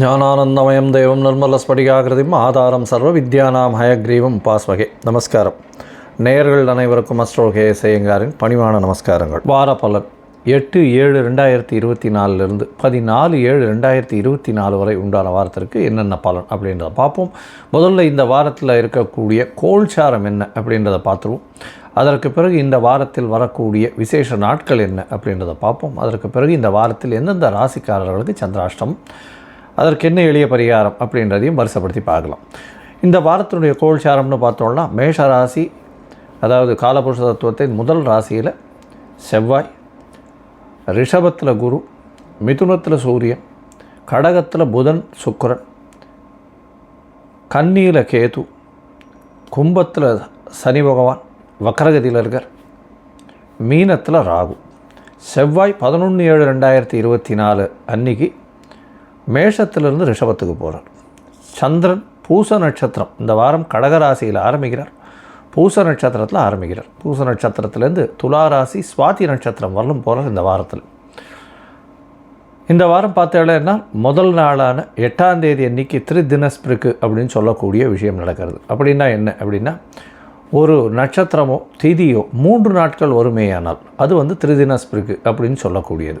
ஞானானந்தமயம் தெய்வம் நிர்மலஸ்படிகாகிருதிம் ஆதாரம் சர்வ வித்யானாம் ஹயக்ரீவம் பாஸ்வகே. நமஸ்காரம். நேயர்கள் அனைவருக்கும் அஸ்ட்ரோகே செய்யங்காரின் பணிவான நமஸ்காரங்கள். வார பலன். எட்டு ஏழு ரெண்டாயிரத்தி இருபத்தி நாலுலேருந்து பதினாலு ஏழு ரெண்டாயிரத்தி இருபத்தி நாலு வரை உண்டான வாரத்திற்கு என்னென்ன பலன் அப்படின்றத பார்ப்போம். முதல்ல இந்த வாரத்தில் இருக்கக்கூடிய கோல்சாரம் என்ன அப்படின்றத பார்த்துருவோம். அதற்கு பிறகு இந்த வாரத்தில் வரக்கூடிய விசேஷ நாட்கள் என்ன அப்படின்றத பார்ப்போம். அதற்கு பிறகு இந்த வாரத்தில் எந்தெந்த ராசிக்காரர்களுக்கு சந்திராஷ்டம் அதற்கு என்ன எளிய பரிகாரம் அப்படின்றதையும் வரிசைப்படுத்தி பார்க்கலாம். இந்த வாரத்தினுடைய கோல்சாரம்னு பார்த்தோம்னா மேஷ ராசி அதாவது காலபுருஷ தத்துவத்தின் முதல் ராசியில் செவ்வாய் ரிஷபத்தில் குரு மிதுனத்தில் சூரியன் கடகத்தில் புதன் சுக்கரன் கன்னியில் கேது கும்பத்தில் சனி பகவான் வக்கரகதியில் இருக்கார் மீனத்தில் ராகு. செவ்வாய் பதினொன்று ஏழு ரெண்டாயிரத்தி இருபத்தி நாலு அன்னைக்கு மேஷத்திலிருந்து ரிஷபத்துக்கு போகிறார் சந்திரன் பூச நட்சத்திரம். இந்த வாரம் கடகராசியில் ஆரம்பிக்கிறார். பூச நட்சத்திரத்தில் ஆரம்பிக்கிறார். பூச நட்சத்திரத்திலேருந்து துலா ராசி சுவாதி நட்சத்திரம் வரலும் போகிறார் இந்த வாரத்தில். இந்த வாரம் பார்த்தீங்கன்னா முதல் நாளான எட்டாம் தேதி அன்னைக்கு திரிதினஸ்பிருக்கு அப்படின்னு சொல்லக்கூடிய விஷயம் நடக்கிறது. அப்படின்னா என்ன? அப்படின்னா ஒரு நட்சத்திரமோ திதியோ மூன்று நாட்கள் வருமேயானால் அது வந்து திரிதினஸ்பிருக்கு அப்படின்னு சொல்லக்கூடியது.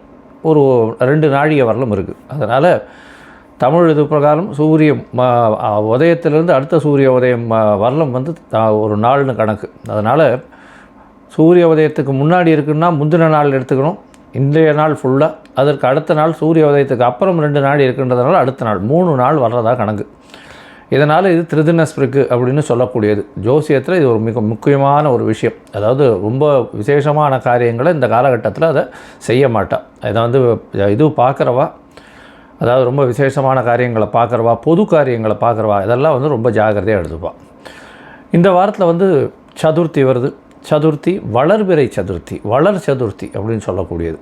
ஒரு ரெண்டு நாழிகை வரலும் இருக்குது அதனால் தமிழ் இது பிரகாரம் சூரிய உதயத்திலிருந்து அடுத்த சூரிய உதயம் வரலம் வந்து ஒரு நாள்னு கணக்கு. அதனால் சூரிய உதயத்துக்கு முன்னாடி இருக்குன்னா முந்தின நாள் எடுத்துக்கணும். இன்றைய நாள் ஃபுல்லாக அதற்கு அடுத்த நாள் சூரிய உதயத்துக்கு அப்புறம் ரெண்டு நாள் இருக்குன்றதுனால அடுத்த நாள் மூணு நாள் வர்றதா கணக்கு. இதனால் இது திருதினஸ்பிருக்கு அப்படின்னு சொல்லக்கூடியது. ஜோசியத்தில் இது ஒரு மிக முக்கியமான ஒரு விஷயம். அதாவது ரொம்ப விசேஷமான காரியங்களை இந்த காலகட்டத்தில் அதை செய்ய மாட்டா. இதை வந்து இது பார்க்குறவா அதாவது ரொம்ப விசேஷமான காரியங்களை பார்க்குறவா பொது காரியங்களை பார்க்குறவா இதெல்லாம் வந்து ரொம்ப ஜாக்கிரதையாக எடுத்துப்பா. இந்த வாரத்தில் வந்து சதுர்த்தி வருது. சதுர்த்தி வளர்பிறை சதுர்த்தி வளர் சதுர்த்தி அப்படின்னு சொல்லக்கூடியது.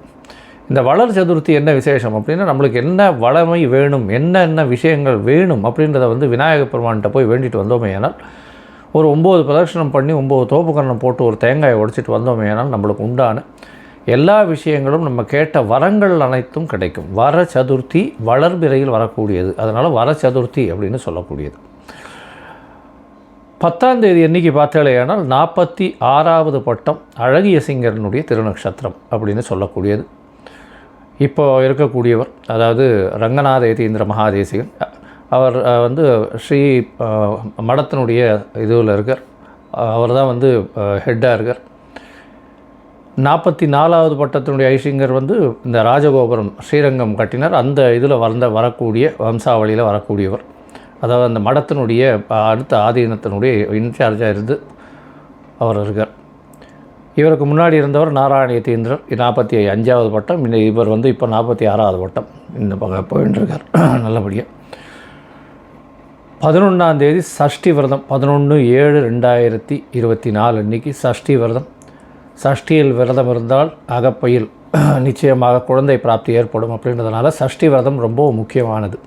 இந்த வளர் சதுர்த்தி என்ன விசேஷம் அப்படின்னா நம்மளுக்கு என்ன வளமை வேணும் என்ன என்ன விஷயங்கள் வேணும் அப்படின்றத வந்து விநாயகர் பெருமான்கிட்ட போய் வேண்டிட்டு வந்தோமே ஆனால் ஒரு ஒம்பது பிரதர்ஷனம் பண்ணி ஒம்பது தோப்புக்கரணம் போட்டு ஒரு தேங்காயை உடைச்சிட்டு வந்தோமே ஆனால் நம்மளுக்கு உண்டான எல்லா விஷயங்களும் நம்ம கேட்ட வரங்கள் அனைத்தும் கிடைக்கும். வர சதுர்த்தி வளர்பிறையில் வரக்கூடியது. அதனால் வர சதுர்த்தி அப்படின்னு சொல்லக்கூடியது. பத்தாம் தேதி என்றைக்கு பார்த்தாலேயானால் நாற்பத்தி ஆறாவது பட்டம் அழகிய சிங்கரனுடைய திருநக்ஷத்திரம் அப்படின்னு சொல்லக்கூடியது. இப்போ இருக்கக்கூடியவர் அதாவது ரங்கநாத ஏதீந்திர மகாதேசிகன். அவர் வந்து ஸ்ரீ மடத்தினுடைய இதுவில் இருக்கார். அவர் தான் வந்து ஹெட்டாக இருக்கார். நாற்பத்தி நாலாவது பட்டத்தினுடைய ஐசிங்கர் வந்து இந்த ராஜகோபுரம் ஸ்ரீரங்கம் கட்டினார். அந்த இதில் வந்த வரக்கூடிய வம்சாவளியில் வரக்கூடியவர். அதாவது அந்த மடத்தினுடைய அடுத்த ஆதீனத்தினுடைய இன்சார்ஜாக இருந்து அவர் இருக்கார். இவருக்கு முன்னாடி இருந்தவர் நாராயண யதீந்திரர் நாற்பத்தி அஞ்சாவது பட்டம். இந்த இவர் வந்து இப்போ நாற்பத்தி ஆறாவது பட்டம். இந்த பக்கம் போயின்னு இருக்கார் நல்லபடியாக பதினொன்றாம் தேதி சஷ்டி விரதம். பதினொன்று ஏழு ரெண்டாயிரத்தி இருபத்தி நாலு அன்னைக்கு சஷ்டி விரதம். சஷ்டியில் விரதம் இருந்தால் அகப்பையில் நிச்சயமாக குழந்தை பிராப்தி ஏற்படும் அப்படின்றதுனால சஷ்டி விரதம் ரொம்ப முக்கியமானது.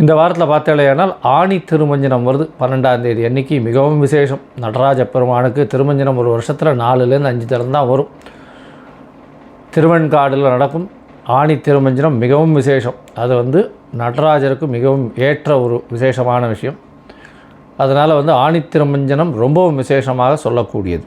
இந்த வாரத்தில் பார்த்தாலேயானால் ஆணி திருமஞ்சனம் வருது. பன்னெண்டாம் தேதி அன்னைக்கு மிகவும் விசேஷம். நடராஜ பெருமானுக்கு திருமஞ்சனம் ஒரு வருஷத்தில் நாலுலேருந்து அஞ்சு தரம் தான் வரும். திருவெண்காடில் நடக்கும் ஆணி திருமஞ்சனம் மிகவும் விசேஷம். அது வந்து நடராஜருக்கு மிகவும் ஏற்ற ஒரு விசேஷமான விஷயம். அதனால் வந்து ஆணி திருமஞ்சனம் ரொம்பவும் விசேஷமாக சொல்லக்கூடியது.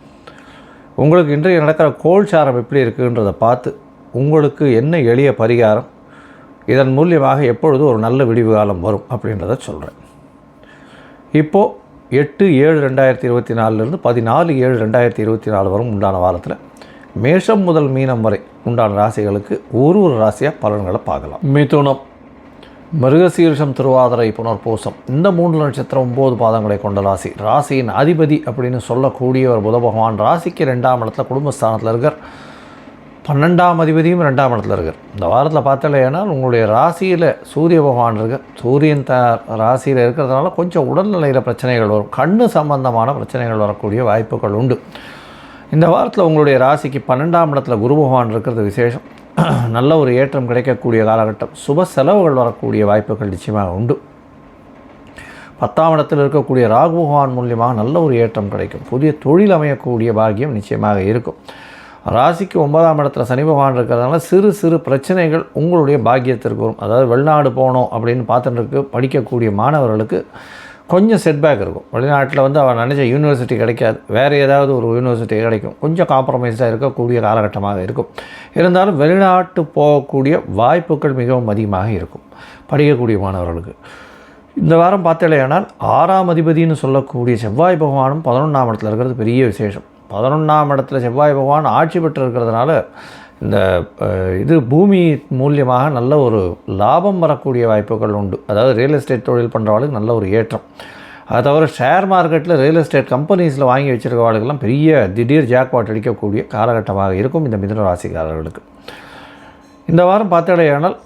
உங்களுக்கு இன்றைய நடக்கிற கோல்சாரம் எப்படி இருக்குன்றதை பார்த்து உங்களுக்கு என்ன எளிய பரிகாரம் இதன் மூலியமாக எப்பொழுது ஒரு நல்ல விடிவு காலம் வரும் அப்படின்றத சொல்கிறேன் இப்போது எட்டு ஏழு ரெண்டாயிரத்தி இருபத்தி நாலுலேருந்து பதினாலு ஏழு ரெண்டாயிரத்தி இருபத்தி நாலு வரும் உண்டான வாரத்தில் மேஷம் முதல் மீனம் வரை உண்டான ராசிகளுக்கு ஒரு ஒரு ராசியாக பலன்களை பார்க்கலாம். மிதுனம். மிருகசீரிஷம் திருவாதிரை புனர்பூசம். இந்த மூன்று நட்சத்திரம் ஒம்பது பாதங்களை கொண்ட ராசி. ராசியின் அதிபதி அப்படின்னு சொல்லக்கூடிய ஒரு புத பகவான். ராசிக்கு ரெண்டாம் இடத்துல குடும்பஸ்தானத்தில் இருக்கார். பன்னெண்டாம் அதிபதியும் ரெண்டாம் இடத்துல இருக்கார். இந்த வாரத்தில் பார்த்தலையானால் உங்களுடைய ராசியில் சூரிய பகவான் இருக்கார் சூரியன் த ராசியில் இருக்கிறதுனால கொஞ்சம் உடல்நிலையில் பிரச்சனைகள் வரும். கண்ணு சம்பந்தமான பிரச்சனைகள் வரக்கூடிய வாய்ப்புகள் உண்டு. இந்த வாரத்தில் உங்களுடைய ராசிக்கு பன்னெண்டாம் இடத்துல குரு பகவான் இருக்கிறது விசேஷம். நல்ல ஒரு ஏற்றம் கிடைக்கக்கூடிய காலகட்டம். சுப செலவுகள் வரக்கூடிய வாய்ப்புகள் நிச்சயமாக உண்டு. பத்தாம் இடத்தில் இருக்கக்கூடிய ராகு பகவான் மூலியமாக நல்ல ஒரு ஏற்றம் கிடைக்கும். புதிய தொழில் அமையக்கூடிய பாக்கியம் நிச்சயமாக இருக்கும். ராசிக்கு ஒன்பதாம் இடத்துல சனி பகவான் இருக்கிறதுனால சிறு சிறு பிரச்சனைகள் உங்களுடைய பாக்கியத்திற்கு வரும். அதாவது வெளிநாடு போகணும் அப்படின்னு பார்த்துட்டு இருக்கு. படிக்கக்கூடிய மாணவர்களுக்கு கொஞ்சம் செட்பேக் இருக்கும். வெளிநாட்டில் வந்து அவன் நினச்ச யூனிவர்சிட்டி கிடைக்காது. வேறு ஏதாவது ஒரு யூனிவர்சிட்டி கிடைக்கும். கொஞ்சம் காம்ப்ரமைஸாக இருக்கக்கூடிய காலகட்டமாக இருக்கும். இருந்தாலும் வெளிநாட்டு போகக்கூடிய வாய்ப்புகள் மிகவும் அதிகமாக இருக்கும். படிக்கக்கூடிய மாணவர்களுக்கு. இந்த வாரம் பார்த்தலையானால் ஆறாம் அதிபதினு சொல்லக்கூடிய செவ்வாய் பகவானும் பதினொன்றாம் இடத்துல இருக்கிறது பெரிய விசேஷம். பதினொன்றாம் இடத்துல செவ்வாய் பகவான் ஆட்சி பெற்று இருக்கிறதுனால இந்த இது பூமி மூலியமாக நல்ல ஒரு லாபம் வரக்கூடிய வாய்ப்புகள் உண்டு. அதாவது ரியல் எஸ்டேட் தொழில் பண்ணுறவாளுக்கு நல்ல ஒரு ஏற்றம். அது தவிர ஷேர் மார்க்கெட்டில் ரியல் எஸ்டேட் கம்பெனிஸில் வாங்கி வச்சுருக்கவாளுக்கெல்லாம் பெரிய திடீர் ஜாக்பாட் அடிக்கக்கூடிய காலகட்டமாக இருக்கும் இந்த மிதுன ராசிக்காரர்களுக்கு இந்த வாரம் பார்த்தடையானால்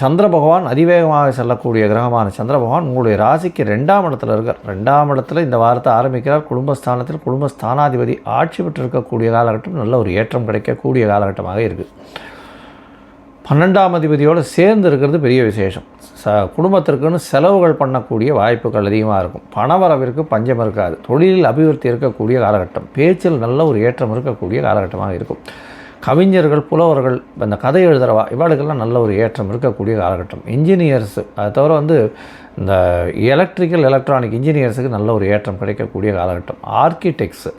சந்திர பகவான் அதிவேகமாக செல்லக்கூடிய கிரகமான சந்திர பகவான் உங்களுடைய ராசிக்கு ரெண்டாம் இடத்துல இருக்கார். ரெண்டாம் இடத்துல இந்த வாரத்தை ஆரம்பிக்கிறார். குடும்பஸ்தானத்தில் குடும்பஸ்தானாதிபதி ஆட்சி பெற்று இருக்கக்கூடிய காலகட்டம் நல்ல ஒரு ஏற்றம் கிடைக்கக்கூடிய காலகட்டமாக இருக்குது பன்னெண்டாம் அதிபதியோடு சேர்ந்து இருக்கிறது பெரிய விசேஷம். ச குடும்பத்திற்குன்னு செலவுகள் பண்ணக்கூடிய வாய்ப்புகள் அதிகமாக இருக்கும். பணவரவிற்கு பஞ்சம் இருக்காது. தொழிலில் அபிவிருத்தி இருக்கக்கூடிய காலகட்டம். பேச்சில் நல்ல ஒரு ஏற்றம் இருக்கக்கூடிய காலகட்டமாக இருக்கும். கவிஞர்கள் புலவர்கள் இந்த கதை எழுதுறவா இவாளுக்கெல்லாம் நல்ல ஒரு ஏற்றம் இருக்கக்கூடிய காலகட்டம். இன்ஜினியர்ஸு அதை தவிர வந்து இந்த எலக்ட்ரிக்கல் எலக்ட்ரானிக் இன்ஜினியர்ஸுக்கு நல்ல ஒரு ஏற்றம் கிடைக்கக்கூடிய காலகட்டம். ஆர்கிடெக்ட்ஸு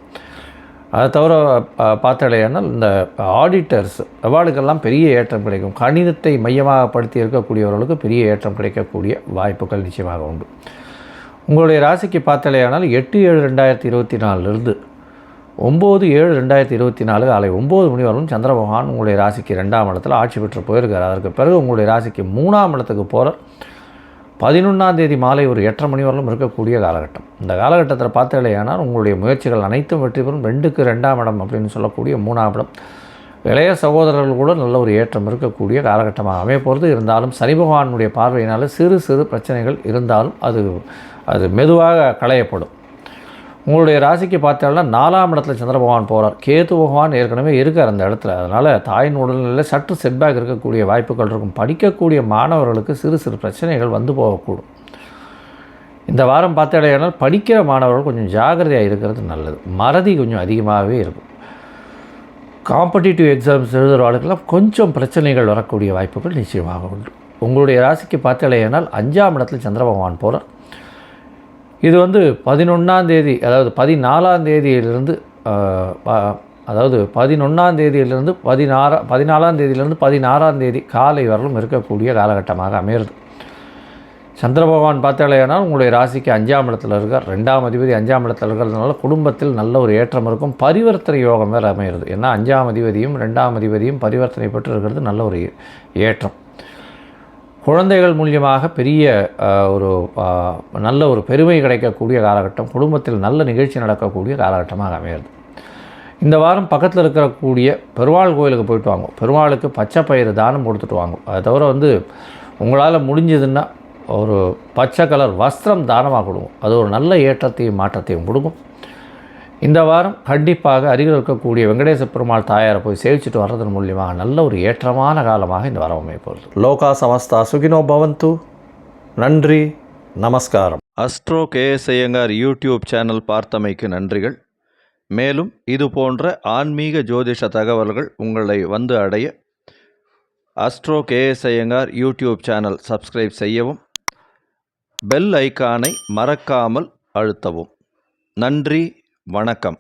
அதை தவிர பார்த்தாலேயானால் இந்த ஆடிட்டர்ஸ் அவார்டுக்கெல்லாம் பெரிய ஏற்றம் கிடைக்கும். கணிதத்தை மையமாக படுத்தி இருக்கக்கூடியவர்களுக்கு பெரிய ஏற்றம் கிடைக்கக்கூடிய வாய்ப்புகள் நிச்சயமாக உண்டு. உங்களுடைய ராசிக்கு பார்த்தாலேயானால் எட்டு ஏழு ரெண்டாயிரத்தி இருபத்தி நாலுலேருந்து ஒம்பது ஏழு ரெண்டாயிரத்தி இருபத்தி நாலு காலை ஒம்பது மணி வரலும் சந்திர பகவான் உங்களுடைய ராசிக்கு ரெண்டாம் இடத்துல ஆட்சி பெற்று போயிருக்கார். அதற்கு பிறகு உங்களுடைய ராசிக்கு மூணாம் இடத்துக்கு போகிற பதினொன்றாம் தேதி மாலை ஒரு எட்டரை மணி வரலும் இருக்கக்கூடிய காலகட்டம். இந்த காலகட்டத்தில் பார்த்தீங்களேயானால் உங்களுடைய முயற்சிகள் அனைத்தும் வெற்றி பெறும். ரெண்டுக்கு ரெண்டாம் இடம் அப்படின்னு சொல்லக்கூடிய மூணாம் இடம். இளைய சகோதரர்கள் கூட நல்ல ஒரு ஏற்றம் இருக்கக்கூடிய காலகட்டமாக அமைய போகிறது இருந்தாலும் சனி பகவானுடைய பார்வையினால் சிறு சிறு பிரச்சனைகள் இருந்தாலும் அது அது மெதுவாக களையப்படும். உங்களுடைய ராசிக்கு பார்த்தோம்னா நாலாம் இடத்துல சந்திர பகவான் போகிறார் கேது பகவான் ஏற்கனவே இருக்கார் அந்த இடத்துல. அதனால் தாயின் உடல்நிலையில் சற்று செட்பேக் இருக்கக்கூடிய வாய்ப்புகள் இருக்கும். படிக்கக்கூடிய மாணவர்களுக்கு சிறு சிறு பிரச்சனைகள் வந்து போகக்கூடும். இந்த வாரம் பார்த்தடையானால் படிக்கிற மாணவர்கள் கொஞ்சம் ஜாகிரதையாக இருக்கிறது நல்லது. மறதி கொஞ்சம் அதிகமாகவே இருக்கும். காம்படிட்டிவ் எக்ஸாம்ஸ் எழுதுகிற ஆளுக்கெல்லாம் கொஞ்சம் பிரச்சனைகள் வரக்கூடிய வாய்ப்புகள் நிச்சயமாக உண்டு. உங்களுடைய ராசிக்கு பார்த்தடையானால் அஞ்சாம் இடத்துல சந்திர பகவான் போகிறார் இது வந்து பதினொன்றாம் தேதி அதாவது பதினாலாம் தேதியிலிருந்து ப- அதாவது பதினொன்றாம் தேதியிலிருந்து பதினாறா பதினாலாம் தேதியிலிருந்து பதினாறாம் தேதி காலை வரலும் இருக்கக்கூடிய காலகட்டமாக அமையிறது சந்திர பகவான் பார்த்தாலேனால் உங்களுடைய ராசிக்கு அஞ்சாம் இடத்துல இருக்கார் ரெண்டாம் அதிபதி அஞ்சாம் இடத்துல இருக்கிறதுனால குடும்பத்தில் நல்ல ஒரு ஏற்றம் இருக்கும் பரிவர்த்தனை யோகம் வேறு அமையிறது ஏன்னா அஞ்சாம் அதிபதியும் ரெண்டாம் அதிபதியும் பரிவர்த்தனை பெற்று இருக்கிறது நல்ல ஒரு ஏற்றம். குழந்தைகள் மூலியமாக பெரிய ஒரு நல்ல ஒரு பெருமை கிடைக்கக்கூடிய காலகட்டம் குடும்பத்தில் நல்ல நிகழ்ச்சி நடக்கக்கூடிய காலகட்டமாக அமையிறது இந்த வாரம் பக்கத்தில் இருக்கக்கூடிய பெருமாள் கோயிலுக்கு போயிட்டு வாங்க. பெருமாளுக்கு பச்சை பயிறு தானம் கொடுத்துட்டு வாங்க. அதை தவிர வந்து உங்களால் முடிஞ்சதுன்னா ஒரு பச்சை கலர் வஸ்திரம் தானமாக கொடுக்கும் அது ஒரு நல்ல ஏற்றத்தையும் மாற்றத்தையும் கொடுக்கும். இந்த வாரம் கண்டிப்பாக அருகில் இருக்கக்கூடிய வெங்கடேச பெருமாள் தாயாரை போய் சேவிச்சுட்டு வர்றதன் மூலியமாக நல்ல ஒரு ஏற்றமான காலமாக இந்த வாரம் அமைப்போகிறது லோகா சமஸ்தா சுகினோ பவந்து. நன்றி நமஸ்காரம். Astro KS Iyengar YouTube channel பார்த்தமைக்கு நன்றிகள். மேலும் இது போன்ற ஆன்மீக ஜோதிஷ தகவல்கள் உங்களை வந்து அடைய astro KS Iyengar YouTube channel subscribe செய்யவும் பெல் ஐகானை மறக்காமல் அழுத்தவும். நன்றி வணக்கம்.